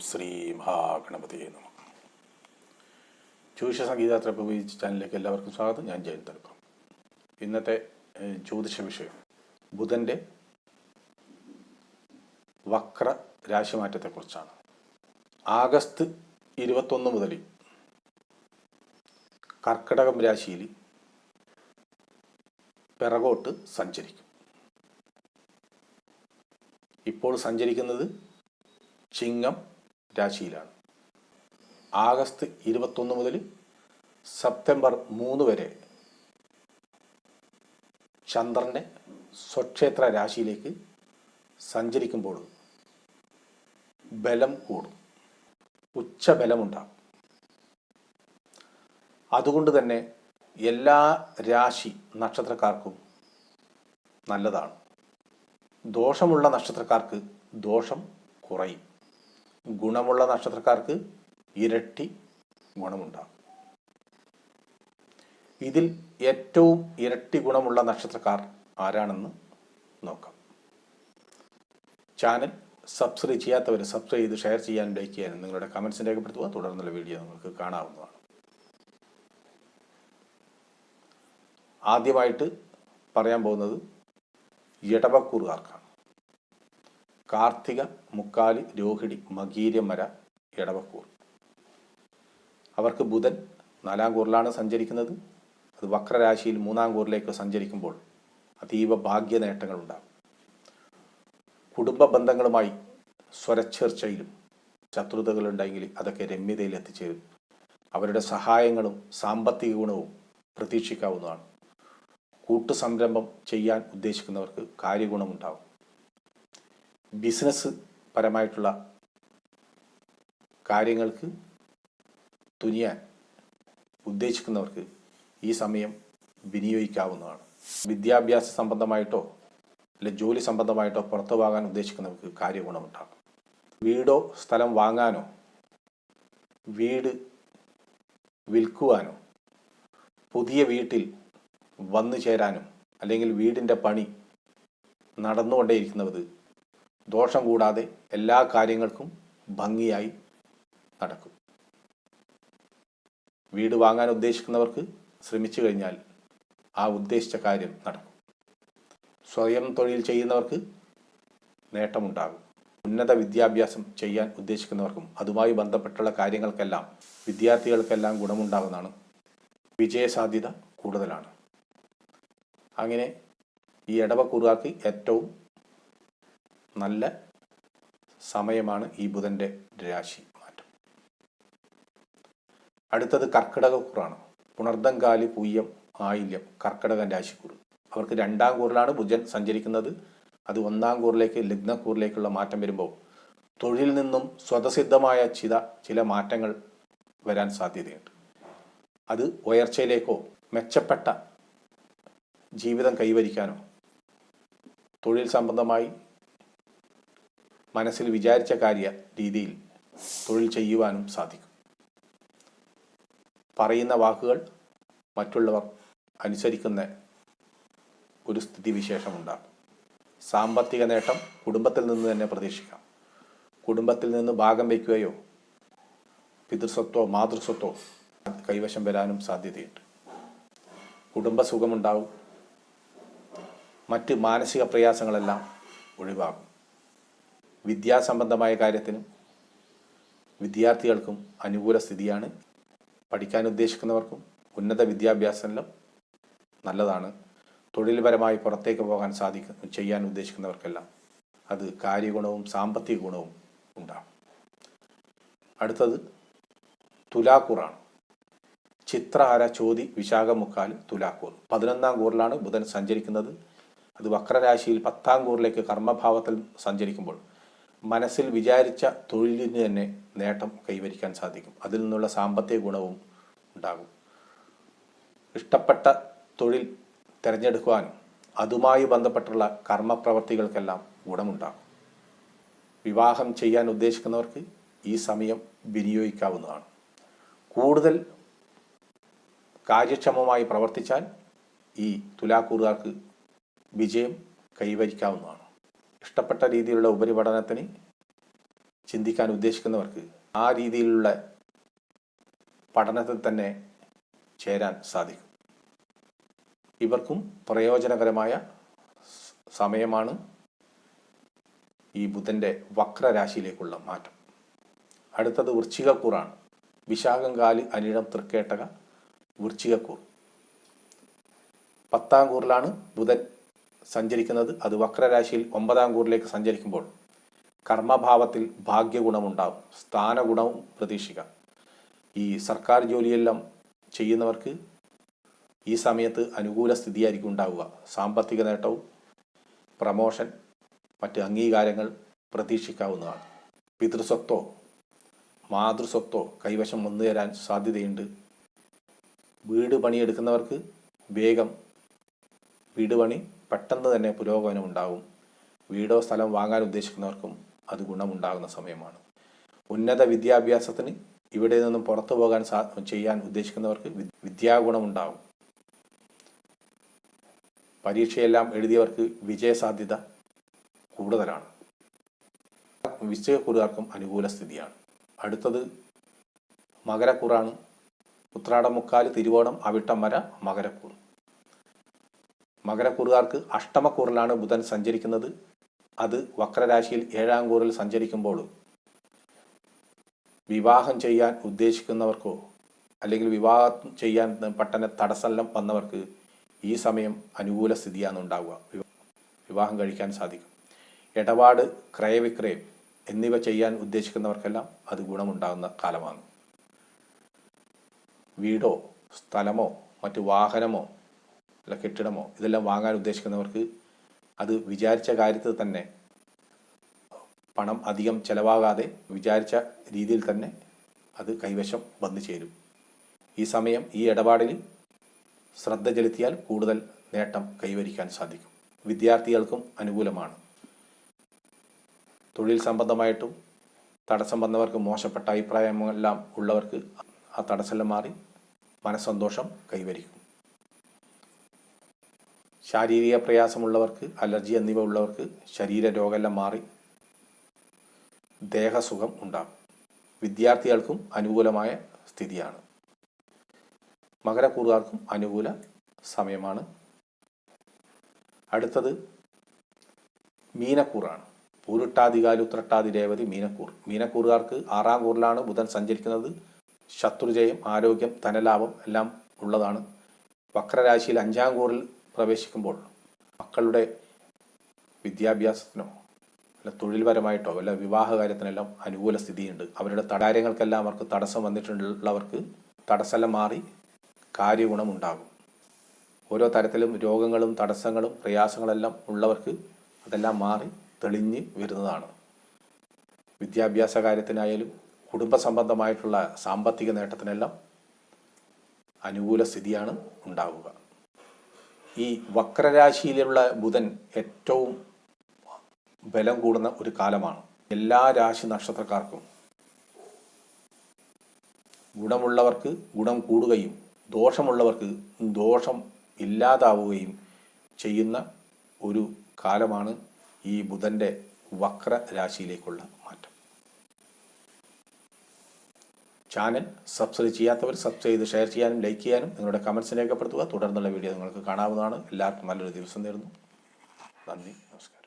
ശ്രീ മഹാഗണപതിയെ നമ. ജ്യോതിഷ സംഗീത ത്രപ്പി ചാനലിലേക്ക് എല്ലാവർക്കും സ്വാഗതം. ഞാൻ ജയൻ തലപ്പം ഇന്നത്തെ ജ്യോതിഷ വിഷയം. ബുധന്റെ വക്ര രാശിമാറ്റത്തെക്കുറിച്ചാണ്. ആഗസ്റ്റ് ഇരുപത്തൊന്ന് മുതൽ കർക്കിടകം രാശിയിൽ പിറകോട്ട് സഞ്ചരിക്കും. ഇപ്പോൾ സഞ്ചരിക്കുന്നത് ചിങ്ങം രാശിയിലാണ്. ആഗസ്റ്റ് ഇരുപത്തൊന്ന് മുതൽ സെപ്റ്റംബർ മൂന്ന് വരെ ചന്ദ്രന്റെ സ്വക്ഷേത്ര രാശിയിലേക്ക് സഞ്ചരിക്കുമ്പോൾ ബലം കൂടും. ഉച്ചബലമുണ്ടാകും അതുകൊണ്ട് തന്നെ എല്ലാ രാശി നക്ഷത്രക്കാർക്കും നല്ലതാണ്. ദോഷമുള്ള നക്ഷത്രക്കാർക്ക് ദോഷം കുറയും. ഗുണമുള്ള നക്ഷത്രക്കാർക്ക് ഇരട്ടി ഗുണമുണ്ടാകും. ഇതിൽ ഏറ്റവും ഇരട്ടി ഗുണമുള്ള നക്ഷത്രക്കാർ ആരാണെന്ന് നോക്കാം. ചാനൽ സബ്സ്ക്രൈബ് ചെയ്യാത്തവർ സബ്സ്ക്രൈബ് ചെയ്ത് ഷെയർ ചെയ്യാനും ലൈക്ക് ചെയ്യാനും നിങ്ങളുടെ കമൻസ് രേഖപ്പെടുത്തുക. തുടർന്നുള്ള വീഡിയോ നിങ്ങൾക്ക് കാണാവുന്നതാണ്. ആദ്യമായിട്ട് പറയാൻ പോകുന്നത് ഇടവക്കൂറുകാർക്കാണ് കാർത്തിക മുക്കാലി രോഹിണി മകീര്യമര ഇടവക്കൂർ അവർക്ക് ബുധൻ നാലാം കൂറിലാണ് സഞ്ചരിക്കുന്നത്. അത് വക്രരാശിയിൽ മൂന്നാം കൂറിലേക്ക് സഞ്ചരിക്കുമ്പോൾ അതീവ ഭാഗ്യ നേട്ടങ്ങളുണ്ടാകും കുടുംബ ബന്ധങ്ങളുമായി സ്വരച്ചേർച്ചയിലും ശത്രുതകളുണ്ടെങ്കിൽ അതൊക്കെ രമ്യതയിൽ എത്തിച്ചേരും. അവരുടെ സഹായങ്ങളും സാമ്പത്തിക ഗുണവും പ്രതീക്ഷിക്കാവുന്നതാണ്. കൂട്ടു സംരംഭം ചെയ്യാൻ ഉദ്ദേശിക്കുന്നവർക്ക് കാര്യഗുണമുണ്ടാകും. ബിസിനസ് പരമായിട്ടുള്ള കാര്യങ്ങൾക്ക് തുനിയാൻ ഉദ്ദേശിക്കുന്നവർക്ക് ഈ സമയം വിനിയോഗിക്കാവുന്നതാണ്. വിദ്യാഭ്യാസ സംബന്ധമായിട്ടോ അല്ലെ ജോലി സംബന്ധമായിട്ടോ പുറത്തു പോകാൻ ഉദ്ദേശിക്കുന്നവർക്ക് കാര്യഗുണമുണ്ടാകും. വീടോ സ്ഥലം വാങ്ങാനോ വീട് വിൽക്കുവാനോ പുതിയ വീട്ടിൽ വന്നു ചേരാനും അല്ലെങ്കിൽ വീടിന്റെ പണി നടന്നുകൊണ്ടേയിരിക്കുന്നത് ദോഷം കൂടാതെ എല്ലാ കാര്യങ്ങൾക്കും ഭംഗിയായി നടക്കും. വീട് വാങ്ങാൻ ഉദ്ദേശിക്കുന്നവർക്ക് ശ്രമിച്ചു കഴിഞ്ഞാൽ ആ ഉദ്ദേശിച്ച കാര്യം നടക്കും. സ്വയം തൊഴിൽ ചെയ്യുന്നവർക്ക് നേട്ടമുണ്ടാകും. ഉന്നത വിദ്യാഭ്യാസം ചെയ്യാൻ ഉദ്ദേശിക്കുന്നവർക്കും അതുമായി ബന്ധപ്പെട്ടുള്ള കാര്യങ്ങൾക്കെല്ലാം വിദ്യാർത്ഥികൾക്കെല്ലാം ഗുണമുണ്ടാകുന്നതാണ് വിജയസാധ്യത കൂടുതലാണ്. അങ്ങനെ ഈ ഇടവക്കൂറുകാർക്ക് ഏറ്റവും നല്ല സമയമാണ് ഈ ബുധന്റെ രാശി മാറ്റം. അടുത്തത് കർക്കിടകക്കൂറാണ് പുണർദങ്കാലി പൂയ്യം ആയില്യം കർക്കിടകൻ രാശിക്കൂർ അവർക്ക് രണ്ടാം കൂറിലാണ് ബുധൻ സഞ്ചരിക്കുന്നത്. അത് ഒന്നാം കൂറിലേക്ക് ലഗ്നക്കൂറിലേക്കുള്ള മാറ്റം വരുമ്പോൾ തൊഴിൽ നിന്നും സ്വതസിദ്ധമായ ചില ചില മാറ്റങ്ങൾ വരാൻ സാധ്യതയുണ്ട്. അത് ഉയർച്ചയിലേക്കോ മെച്ചപ്പെട്ട ജീവിതം കൈവരിക്കാനോ തൊഴിൽ സംബന്ധമായി മനസ്സിൽ വിചാരിച്ച കാര്യ രീതിയിൽ തൊഴിൽ ചെയ്യുവാനും സാധിക്കും. പറയുന്ന വാക്കുകൾ മറ്റുള്ളവർ അനുസരിക്കുന്ന ഒരു സ്ഥിതിവിശേഷമുണ്ടാകും. സാമ്പത്തിക നേട്ടം കുടുംബത്തിൽ നിന്ന് തന്നെ പ്രതീക്ഷിക്കാം. കുടുംബത്തിൽ നിന്ന് ഭാഗം വയ്ക്കുകയോ പിതൃസ്വത്തോ മാതൃസ്വത്തോ കൈവശം വരാനും സാധ്യതയുണ്ട്. കുടുംബസുഖമുണ്ടാവും. മറ്റ് മാനസിക പ്രയാസങ്ങളെല്ലാം ഒഴിവാകും. വിദ്യാസംബന്ധമായ കാര്യത്തിനും വിദ്യാർത്ഥികൾക്കും അനുകൂല സ്ഥിതിയാണ് പഠിക്കാൻ ഉദ്ദേശിക്കുന്നവർക്കും ഉന്നത വിദ്യാഭ്യാസത്തിലും നല്ലതാണ്. തൊഴിൽപരമായി പുറത്തേക്ക് പോകാൻ സാധിക്കും ചെയ്യാൻ ഉദ്ദേശിക്കുന്നവർക്കെല്ലാം അത് കാര്യഗുണവും സാമ്പത്തിക ഗുണവും ഉണ്ടാകും. അടുത്തത് തുലാക്കൂറാണ്. ചിത്രഹാര ചോതി വിശാഖമുക്കാൽ തുലാക്കൂർ. പതിനൊന്നാം കൂറിലാണ് ബുധൻ സഞ്ചരിക്കുന്നത്. അത് വക്രരാശിയിൽ പത്താം കൂറിലേക്ക് കർമ്മഭാവത്തിൽ സഞ്ചരിക്കുമ്പോൾ മനസ്സിൽ വിചാരിച്ച തൊഴിലിന് തന്നെ നേട്ടം കൈവരിക്കാൻ സാധിക്കും. അതിൽ നിന്നുള്ള സാമ്പത്തിക ഗുണവും ഉണ്ടാകും. ഇഷ്ടപ്പെട്ട തൊഴിൽ തിരഞ്ഞെടുക്കുവാനും അതുമായി ബന്ധപ്പെട്ടുള്ള കർമ്മപ്രവർത്തികൾക്കെല്ലാം ഗുണമുണ്ടാകും. വിവാഹം ചെയ്യാൻ ഉദ്ദേശിക്കുന്നവർക്ക് ഈ സമയം വിനിയോഗിക്കാവുന്നതാണ്. കൂടുതൽ കാര്യക്ഷമമായി പ്രവർത്തിച്ചാൽ ഈ തുലാക്കൂറുകാർക്ക് വിജയം കൈവരിക്കാവുന്നതാണ്. ഇഷ്ടപ്പെട്ട രീതിയിലുള്ള ഉപരിപഠനത്തിന് ചിന്തിക്കാൻ ഉദ്ദേശിക്കുന്നവർക്ക് ആ രീതിയിലുള്ള പഠനത്തിൽ തന്നെ ചേരാൻ സാധിക്കും. ഇവർക്കും പ്രയോജനകരമായ സമയമാണ് ഈ ബുധന്റെ വക്രരാശിയിലേക്കുള്ള മാറ്റം. അടുത്തത് വൃശ്ചികക്കൂറാണ്. വിശാഖം കാൽ അനിഴം തൃക്കേട്ടക വൃശ്ചികക്കൂർ. പത്താം കൂറിലാണ് ബുധൻ സഞ്ചരിക്കുന്നത് അത് വക്രരാശിയിൽ ഒമ്പതാം കൂറിലേക്ക് സഞ്ചരിക്കുമ്പോൾ കർമ്മഭാവത്തിൽ ഭാഗ്യഗുണമുണ്ടാവും. സ്ഥാനഗുണവും പ്രതീക്ഷിക്കാം. ഈ സർക്കാർ ജോലിയെല്ലാം ചെയ്യുന്നവർക്ക് ഈ സമയത്ത് അനുകൂല സ്ഥിതിയായിരിക്കും ഉണ്ടാവുക. സാമ്പത്തിക നേട്ടവും പ്രമോഷൻ മറ്റ് അംഗീകാരങ്ങൾ പ്രതീക്ഷിക്കാവുന്നതാണ്. പിതൃസ്വത്തോ മാതൃസ്വത്തോ കൈവശം വന്നു തരാൻ സാധ്യതയുണ്ട്. വീട് പണിയെടുക്കുന്നവർക്ക് വേഗം വീട് പണി പെട്ടെന്ന് തന്നെ പുരോഗമനം ഉണ്ടാകും വീടോ സ്ഥലം വാങ്ങാൻ ഉദ്ദേശിക്കുന്നവർക്കും അത് ഗുണമുണ്ടാകുന്ന സമയമാണ്. ഉന്നത വിദ്യാഭ്യാസത്തിന് ഇവിടെ നിന്നും പുറത്തു പോകാൻ സാ ചെയ്യാൻ ഉദ്ദേശിക്കുന്നവർക്ക് വിദ്യാഗുണം വിദ്യാഗുണമുണ്ടാകും പരീക്ഷയെല്ലാം എഴുതിയവർക്ക് വിജയസാധ്യത കൂടുതലാണ്. വിശ്വകുറുകാർക്കും അനുകൂല സ്ഥിതിയാണ്. അടുത്തത് മകരക്കുറാണ്. ഉത്രാടം മുക്കാൽ തിരുവോണം അവിട്ടം വര മകരക്കൂർ. മകരക്കൂറുകാർക്ക് അഷ്ടമക്കൂറിലാണ് ബുധൻ സഞ്ചരിക്കുന്നത്. അത് വക്രരാശിയിൽ ഏഴാം കൂറിൽ സഞ്ചരിക്കുമ്പോൾ വിവാഹം ചെയ്യാൻ ഉദ്ദേശിക്കുന്നവർക്കോ അല്ലെങ്കിൽ വിവാഹം ചെയ്യാൻ പെട്ടെന്ന് തടസ്സമെല്ലാം വന്നവർക്ക് ഈ സമയം അനുകൂല സ്ഥിതിയാണ് ഉണ്ടാവുക. വിവാഹം കഴിക്കാൻ സാധിക്കും. ഇടപാട് ക്രയവിക്രയം എന്നിവ ചെയ്യാൻ ഉദ്ദേശിക്കുന്നവർക്കെല്ലാം അത് ഗുണമുണ്ടാകുന്ന കാലമാണ്. വീടോ സ്ഥലമോ മറ്റു വാഹനമോ അല്ല കെട്ടിടമോ? ഇതെല്ലാം വാങ്ങാൻ ഉദ്ദേശിക്കുന്നവർക്ക് അത് വിചാരിച്ച കാര്യത്തിൽ തന്നെ പണം അധികം ചെലവാകാതെ വിചാരിച്ച രീതിയിൽ തന്നെ അത് കൈവശം വന്നു ചേരും. ഈ സമയം ഈ ഇടപാടിൽ ശ്രദ്ധ ചെലുത്തിയാൽ കൂടുതൽ നേട്ടം കൈവരിക്കാൻ സാധിക്കും. വിദ്യാർത്ഥികൾക്കും അനുകൂലമാണ്. തൊഴിൽ സംബന്ധമായിട്ടും തടസ്സം വന്നവർക്ക് മോശപ്പെട്ട അഭിപ്രായമെല്ലാം ഉള്ളവർക്ക് ആ തടസ്സമെല്ലാം മാറി മനസ്സന്തോഷം കൈവരിക്കും. ശാരീരിക പ്രയാസമുള്ളവർക്ക് അലർജി എന്നിവ ഉള്ളവർക്ക് ശരീര രോഗമെല്ലാം മാറി ദേഹസുഖം ഉണ്ടാകും. വിദ്യാർത്ഥികൾക്കും അനുകൂലമായ സ്ഥിതിയാണ്. മകരക്കൂറുകാർക്കും അനുകൂല സമയമാണ്. അടുത്തത് മീനക്കൂറാണ്. പൂരുട്ടാതികാലി ഉത്രട്ടാതി രേവതി മീനക്കൂർ. മീനക്കൂറുകാർക്ക് ആറാം കൂറിലാണ് ബുധൻ സഞ്ചരിക്കുന്നത്. ശത്രുജയം ആരോഗ്യം ധനലാഭം എല്ലാം ഉള്ളതാണ്. വക്രരാശിയിൽ അഞ്ചാം കൂറിൽ പ്രവേശിക്കുമ്പോൾ മക്കളുടെ വിദ്യാഭ്യാസത്തിനോ അല്ല തൊഴിൽപരമായിട്ടോ അല്ല വിവാഹ കാര്യത്തിനെല്ലാം അനുകൂല സ്ഥിതിയുണ്ട്. അവരുടെ തടാരങ്ങൾക്കെല്ലാം അവർക്ക് തടസ്സം വന്നിട്ടുള്ളവർക്ക് തടസ്സമെല്ലാം മാറി കാര്യഗുണമുണ്ടാകും. ഓരോ തരത്തിലും രോഗങ്ങളും തടസ്സങ്ങളും പ്രയാസങ്ങളെല്ലാം ഉള്ളവർക്ക് അതെല്ലാം മാറി തെളിഞ്ഞ് വരുന്നതാണ്. വിദ്യാഭ്യാസ കാര്യത്തിനായാലും കുടുംബ സംബന്ധമായിട്ടുള്ള സാമ്പത്തിക നേട്ടത്തിനെല്ലാം അനുകൂല സ്ഥിതിയാണ് ഉണ്ടാവുക. ഈ വക്രരാശിയിലുള്ള ബുധൻ ഏറ്റവും ബലം കൂടുന്ന ഒരു കാലമാണ്. എല്ലാ രാശി നക്ഷത്രക്കാർക്കും ഗുണമുള്ളവർക്ക് ഗുണം കൂടുകയും ദോഷമുള്ളവർക്ക് ദോഷം ഇല്ലാതാവുകയും ചെയ്യുന്ന ഒരു കാലമാണ് ഈ ബുധന്റെ വക്ര രാശിയിലേക്കുള്ള മാറ്റം ചാനൽ സബ്സ്ക്രൈബ് ചെയ്യാത്തവർ സബ്സ്ക്രൈബ് ചെയ്ത് ഷെയർ ചെയ്യാനും ലൈക്ക് ചെയ്യാനും നിങ്ങളുടെ കമൻസ് രേഖപ്പെടുത്തുക. തുടർന്നുള്ള വീഡിയോ നിങ്ങൾക്ക് കാണാവുന്നതാണ്. എല്ലാവർക്കും നല്ലൊരു ദിവസം നേരുന്നു. നന്ദി. നമസ്കാരം.